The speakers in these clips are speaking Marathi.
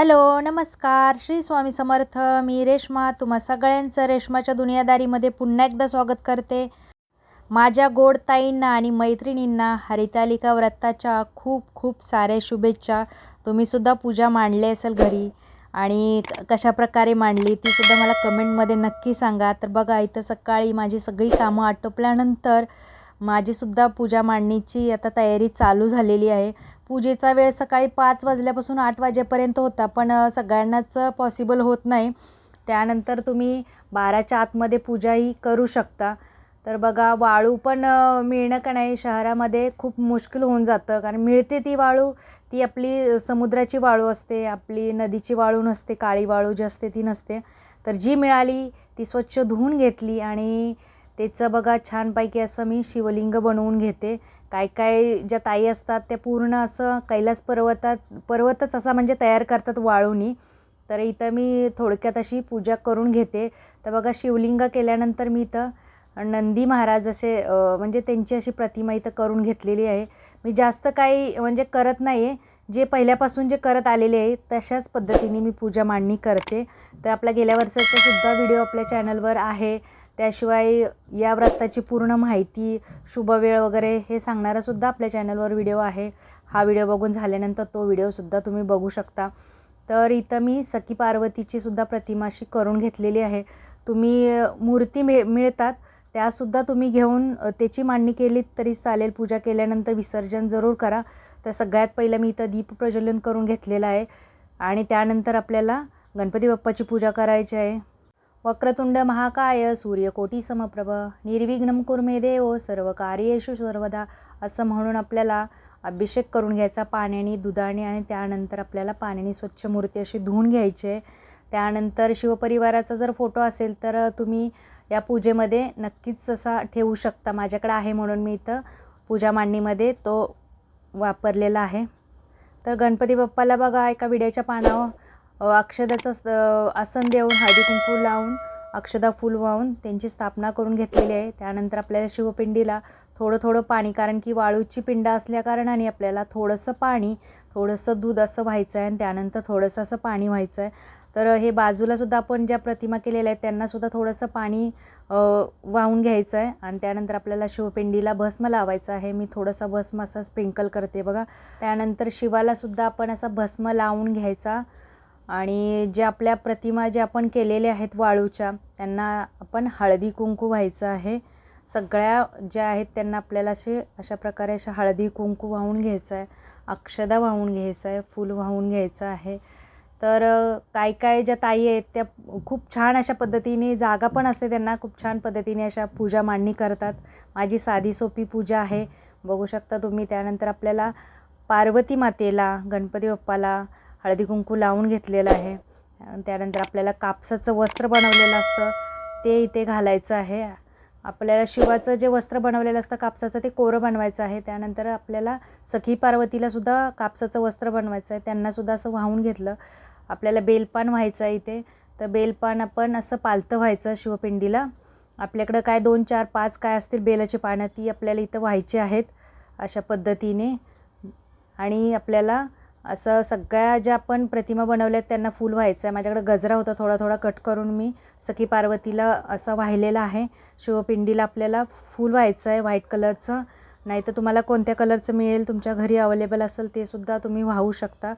हॅलो नमस्कार. श्री स्वामी समर्थ. मी रेश्मा. तुम्हा सगळ्यांचं रेश्माच्या दुनियादारीमध्ये पुन्हा एकदा स्वागत करते. माझ्या गोड ताईंना आणि मैत्रिणींना हरितालिका व्रताच्या खूप खूप साऱ्या शुभेच्छा. तुम्हीसुद्धा पूजा मांडली असेल घरी. आणि क- कशा प्रकारे मांडली तीसुद्धा मला कमेंटमध्ये नक्की सांगा. तर बघा इथं सकाळी माझी सगळी कामं आटोपल्यानंतर माझीसुद्धा पूजा मांडणीची आता तयारी चालू झालेली आहे. पूजेचा वेळ सकाळी पाच वाजल्यापासून आठ वाजेपर्यंत होता पण सगळ्यांनाच पॉसिबल होत नाही. त्यानंतर तुम्ही बाराच्या आतमध्ये पूजाही करू शकता. तर बघा वाळू पण मिळणं का नाही शहरामध्ये खूप मुश्किल होऊन जातं. कारण मिळते ती वाळू ती आपली समुद्राची वाळू असते आपली नदीची वाळू नसते काळी वाळू जी असते ती नसते. तर जी मिळाली ती स्वच्छ धुवून घेतली आणि त्याचं बघा छानपैकी असं मी शिवलिंग बनवून घेते. काय काय ज्या ताई असतात त्या पूर्ण असं कैलास पर्वतात पर्वतच असा म्हणजे तयार करतात वाळूनी. तर इथं मी थोडक्यात अशी पूजा करून घेते. तर बघा शिवलिंग केल्यानंतर मी इथं नंदी महाराज असे म्हणजे त्यांची अशी प्रतिमा इथं करून घेतलेली आहे. मी जास्त काही म्हणजे करत नाही आहे जे पहिल्यापासून जे करत आलेले आहे तशाच पद्धतीने मी पूजा मांडणी करते. तर आपल्या गेल्या वर्षाचा सुद्धा व्हिडिओ आपल्या चॅनलवर आहे. त्याशिवाय या व्रताची पूर्ण माहिती शुभवेळ वगैरे हे सांगणारासुद्धा आपल्या चॅनलवर व्हिडिओ आहे. हा व्हिडिओ बघून झाल्यानंतर तो व्हिडिओसुद्धा तुम्ही बघू शकता. तर इथं मी सखी पार्वतीची सुद्धा प्रतिमाशी करून घेतलेली आहे. तुम्ही मूर्ती मिळ मिळतात त्यासुद्धा तुम्ही घेऊन त्याची मांडणी केलीत तरी चालेल. पूजा केल्यानंतर विसर्जन जरूर करा. तर सगळ्यात पहिलं मी इथं दीप प्रज्वलन करून घेतलेलं आहे. आणि त्यानंतर आपल्याला गणपती बाप्पाची पूजा करायची आहे. वक्रतुंड महाकाय सूर्यकोटी समप्रभ निर्विघ्नम कुर्मे देव सर्व कार्येषु सर्वदा. असं म्हणून आपल्याला अभिषेक करून घ्यायचा पाण्याने दुधाने आणि त्यानंतर आपल्याला पाण्याने स्वच्छ मूर्ती अशी धुवून घ्यायची. त्यानंतर शिवपरिवाराचा जर फोटो असेल तर तुम्ही या पूजेमध्ये नक्कीच असा ठेवू शकता. माझ्याकडे आहे म्हणून मी इथं पूजा मांडणीमध्ये तो वापरलेला आहे. तर गणपती बाप्पाला बघा एका विड्याच्या पानावर अक्षदाचं आसन देऊन हळदी कुंकू लावून अक्षदा फूल वाहून त्यांची स्थापना करून घेतलेली आहे. त्यानंतर आपल्याला शिवपिंडीला थोडं थोडं पाणी कारण की वाळूची पिंड असल्याकारणाने आपल्याला थोडंसं पाणी थोडंसं दूध असं व्हायचं आहे आणि त्यानंतर थोडंसं असं पाणी व्हायचं आहे. तर हे बाजूलासुद्धा आपण ज्या प्रतिमा केलेल्या आहेत त्यांनासुद्धा थोडंसं पाणी वाहून घ्यायचं आहे. आणि त्यानंतर आपल्याला शिवपिंडीला भस्म लावायचं आहे. मी थोडंसं भस्म असं स्प्रिंकल करते बघा. त्यानंतर शिवालासुद्धा आपण असा भस्म लावून घ्यायचा. आणि ज्या आपल्या प्रतिमा ज्या आपण केलेल्या आहेत वाळूच्या त्यांना आपण हळदी कुंकू व्हायचं आहे. सगळ्या ज्या आहेत त्यांना आपल्याला असे अशा प्रकारे अशा हळदी कुंकू वाहून घ्यायचं आहे अक्षदा वाहून घ्यायचं आहे फूल वाहून घ्यायचं आहे. तर काय काय ज्या ताई आहेत त्या खूप छान अशा पद्धतीने जागा पण असते त्यांना खूप छान पद्धतीने अशा पूजा मांडणी करतात. माझी साधी सोपी पूजा आहे. बघू शकता तुम्ही त्यानंतर आपल्याला पार्वती मातेला गणपती बाप्पाला हळदी कुंकू लावून घेतलेलं आहे. आणि त्यानंतर आपल्याला कापसाचं वस्त्र बनवलेलं असतं. ते इथे घालायचं आहे. आपल्याला शिवाचं जे वस्त्र बनवलेलं असतं कापसाचं ते कोरं बनवायचं आहे. त्यानंतर आपल्याला सखी पार्वतीलासुद्धा कापसाचं वस्त्र बनवायचं आहे. त्यांनासुद्धा असं वाहून घेतलं. आपल्याला बेलपान व्हायचं आहे इथे. तर बेलपान आपण असं पालतं व्हायचं शिवपिंडीला. आपल्याकडं काय दोन चार पाच काय असतील बेलाची पानं ती आपल्याला इथं व्हायची आहेत अशा पद्धतीने. आणि आपल्याला असं सगळ्या ज्या आपण प्रतिमा बनवल्या आहेत त्यांना फूल व्हायचं आहे. माझ्याकडे गजरा होता थोडा थोडा कट करून मी सखी पार्वतीला असा वाहिलेला आहे. शिवपिंडीला आपल्याला फूल व्हायचं आहे व्हाईट कलरचं. नाही तर तुम्हाला कोणत्या कलरचं मिळेल तुमच्या घरी अवेलेबल असेल ते सुद्धा तुम्ही वाहू शकता.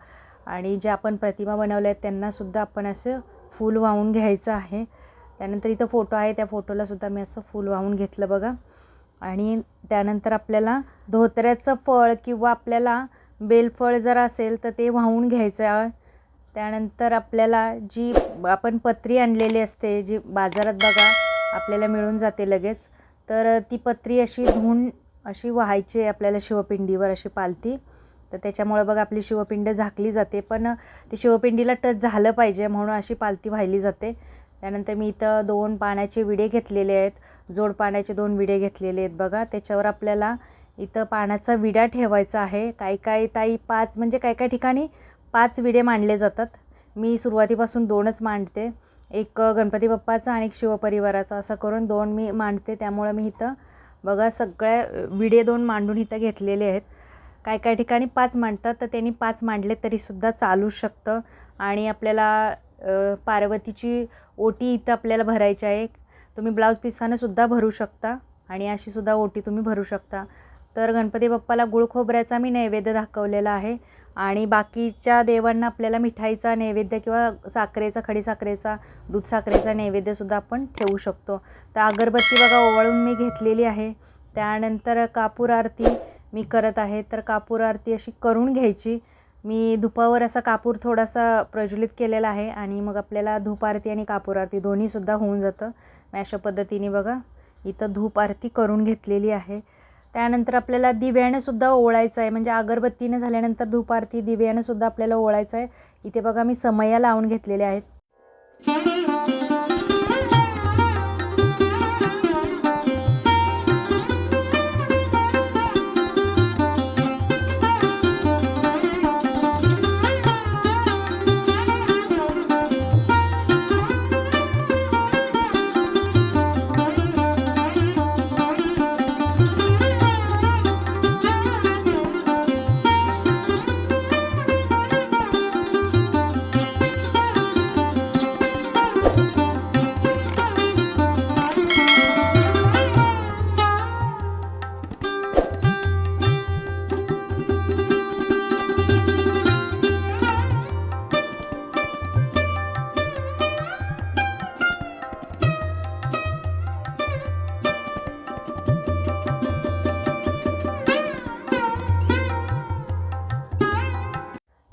आणि ज्या आपण प्रतिमा बनवल्या आहेत त्यांनासुद्धा आपण असं फूल वाहून घ्यायचं आहे. त्यानंतर इथं फोटो आहे त्या फोटोलासुद्धा मी असं फूल वाहून घेतलं बघा. आणि त्यानंतर आपल्याला धोत्र्याचं फळ किंवा आपल्याला बेलफळ जर असेल तर ते वाहून घ्यायचं त्यानंतर आपल्याला जी आपण पत्री आणलेली असते जी बाजारात बघा आपल्याला मिळून जाते लगेच. तर ती पत्री अशी धुवून अशी व्हायची आहे आपल्याला शिवपिंडीवर अशी पालती तर त्याच्यामुळं बघा आपली शिवपिंड झाकली जाते. पण ती शिवपिंडीला टच झालं पाहिजे म्हणून अशी पालती वाहिली जाते. त्यानंतर मी इथं दोन पाण्याचे विडे घेतलेले आहेत. जोड पाण्याचे दोन विडे घेतलेले आहेत बघा. त्याच्यावर आपल्याला इथं पाण्याचा विडा ठेवायचा आहे. काही काही ताई पाच म्हणजे काही काही ठिकाणी पाच विडे मांडले जातात. मी सुरुवातीपासून दोनच मांडते. एक गणपती बाप्पाचा आणि एक शिवपरिवाराचा. असं करून दोन मी मांडते. त्यामुळं मी इथं बघा सगळ्या विडे दोन मांडून इथं घेतलेले आहेत. काय काय ठिकाणी पाच मांडतात तर त्यांनी पाच मांडले तरीसुद्धा चालू शकतं. आणि आपल्याला पार्वतीची ओटी इथं आपल्याला भरायची आहे. तुम्ही ब्लाऊज पिसानं सुद्धा भरू शकता. आणि अशीसुद्धा ओटी तुम्ही भरू शकता. तर गणपती बाप्पाला गुळ खोबऱ्याचा मी नैवेद्य दाखवलेला आहे. आणि बाकीच्या देवांना आपल्याला मिठाईचा नैवेद्य किंवा साखरेचा खडीसाखरेचा दूध साखरेचा नैवेद्यसुद्धा आपण ठेवू शकतो. तर अगरबत्ती बघा ओवाळून मी घेतलेली आहे. त्यानंतर कापूर आरती मी करत आहे. तर कापूर आरती अशी करून घ्यायची. मी धुपावर असा कापूर थोडासा प्रज्वलित केलेला आहे आणि मग आपल्याला धूप आरती आणि कापूर आरती दोन्हीसुद्धा होऊन जातं. अशा पद्धतीने बघा इथं धूप आरती करून घेतलेली आहे. त्यानंतर आपल्याला दिव्यानं सुद्धा ओळायचं आहे. म्हणजे अगरबत्तीने झाल्यानंतर दुपारती आरती दिव्यानं सुद्धा आपल्याला ओळायचं आहे. इथे बघा मी समया लावून घेतलेल्या आहेत.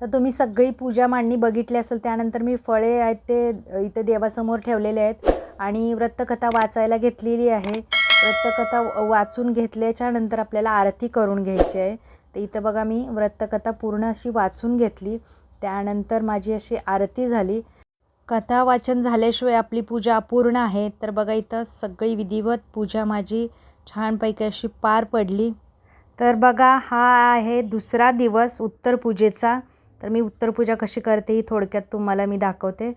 तर तुम्ही सगळी पूजा मांडणी बघितली असेल त्यानंतर मी फळे आहेत ते इथे देवासमोर ठेवलेले आहेत आणि व्रतकथा वाचायला घेतलेली आहे. व्रतकथा वाचून घेतल्याच्यानंतर आपल्याला आरती करून घ्यायची आहे. तर इथं बघा मी व्रतकथा पूर्ण अशी वाचून घेतली. त्यानंतर माझी अशी आरती झाली. कथा वाचन झाल्याशिवाय आपली पूजा अपूर्ण आहे. तर बघा इथं सगळी विधिवत पूजा माझी छानपैकी अशी पार पडली. तर बघा हा आहे दुसरा दिवस उत्तर पूजेचा. तर मी उत्तरपूजा कशी करते ही थोडक्यात तुम्हाला मी दाखवते.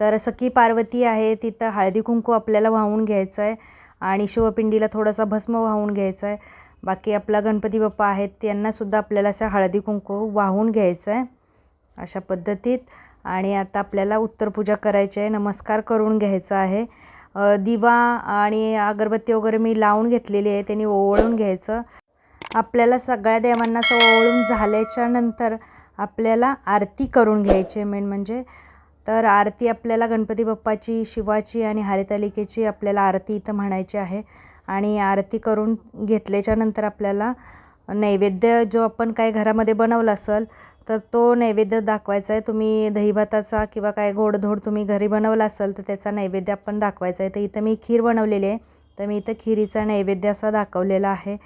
तर सखी पार्वती आहे तिथं हळदी कुंकू आपल्याला वाहून घ्यायचं आहे आणि शिवपिंडीला थोडासा भस्म वाहून घ्यायचा आहे बाकी आपला गणपती बाप्पा आहेत त्यांनासुद्धा आपल्याला असं हळदी कुंकू वाहून घ्यायचं आहे अशा पद्धतीत. आणि आता आपल्याला उत्तरपूजा करायची आहे नमस्कार करून घ्यायचा आहे. दिवा आणि अगरबत्ती वगैरे मी लावून घेतलेली आहे त्यांनी ओवळून घ्यायचं. आपल्याला सगळ्या देवांना असं ओवळून झाल्याच्यानंतर आपल्याला आरती करून घ्यायची आहे मेन म्हणजे. तर आरती आपल्याला गणपती बाप्पाची शिवाची आणि हरितालिकेची आपल्याला आरती इथं म्हणायची आहे. आणि आरती करून घेतल्याच्या नंतर आपल्याला नैवेद्य जो आपण काय घरामध्ये बनवला असेल तर तो नैवेद्य दाखवायचा आहे. तुम्ही दहीभाताचा किंवा काय गोडधोड तुम्ही घरी बनवला असेल तर त्याचा नैवेद्य आपण दाखवायचा आहे. तर इथं मी खीर बनवलेली आहे. तर मी इथं खिरीचा नैवेद्य असा दाखवलेला आहे.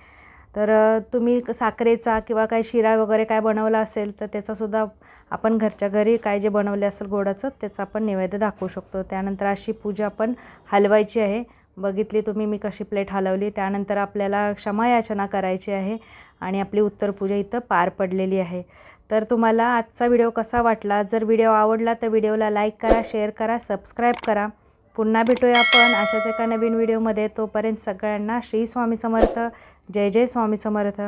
तर तुम्ही क- साखरेचा किंवा काय शिरा वगैरे काय बनवला असेल तर त्याचासुद्धा आपण घरच्या घरी काय जे बनवले असेल गोडाचं त्याचा आपण नैवेद्य दाखवू शकतो. त्यानंतर अशी पूजा आपण हलवायची आहे. बघितली तुम्ही मी कशी प्लेट हलवली. त्यानंतर आपल्याला क्षमायाचना करायची आहे आणि आपली उत्तर पूजा इथं पार पडलेली आहे. तर तुम्हाला आजचा व्हिडिओ कसा वाटला? जर व्हिडिओ आवडला तर व्हिडिओला लाईक करा शेअर करा सबस्क्राईब करा. पुन्हा भेटूया आपण अशाच एका नवीन व्हिडिओमध्ये. तोपर्यंत सगळ्यांना श्री स्वामी समर्थ. जय जय स्वामी समर्थ.